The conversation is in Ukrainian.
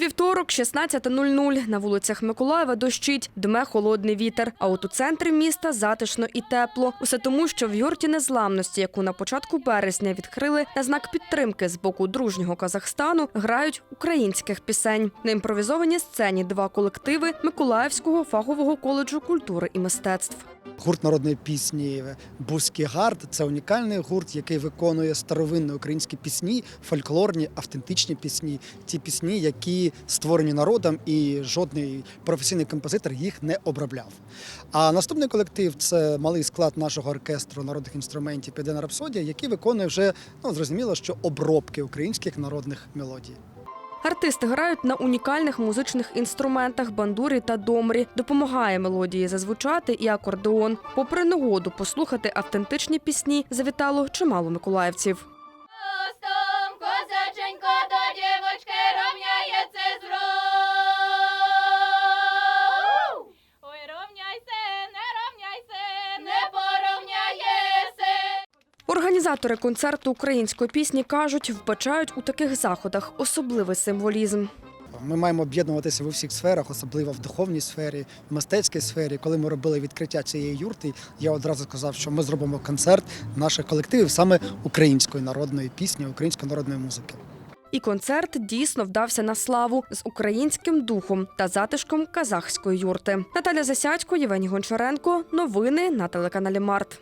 Вівторок, 16.00. На вулицях Миколаєва дощить, дме холодний вітер. А от у центрі міста затишно і тепло. Усе тому, що в юрті незламності, яку на початку березня відкрили на знак підтримки з боку дружнього Казахстану, грають українських пісень. На імпровізованій сцені два колективи Миколаївського фахового коледжу культури і мистецтв. Гурт народної пісні Бузький гард це унікальний гурт, який виконує старовинні українські пісні, фольклорні, автентичні пісні. Ті пісні, які створені народом, і жодний професійний композитор їх не обробляв. А наступний колектив це малий склад нашого оркестру народних інструментів Південна Рапсодія, який виконує вже ну зрозуміло, що обробки українських народних мелодій. Артисти грають на унікальних музичних інструментах бандурі та домрі. Допомагає мелодії зазвучати і акордеон. Попри негоду послухати автентичні пісні завітало чимало миколаївців. Організатори концерту української пісні кажуть, вбачають у таких заходах особливий символізм. Ми маємо об'єднуватися в усіх сферах, особливо в духовній сфері, в мистецькій сфері. Коли ми робили відкриття цієї юрти, я одразу сказав, що ми зробимо концерт наших колективів саме української народної пісні, української народної музики. І концерт дійсно вдався на славу з українським духом та затишком казахської юрти. Наталя Засядько, Євгеній Гончаренко. Новини на телеканалі Март.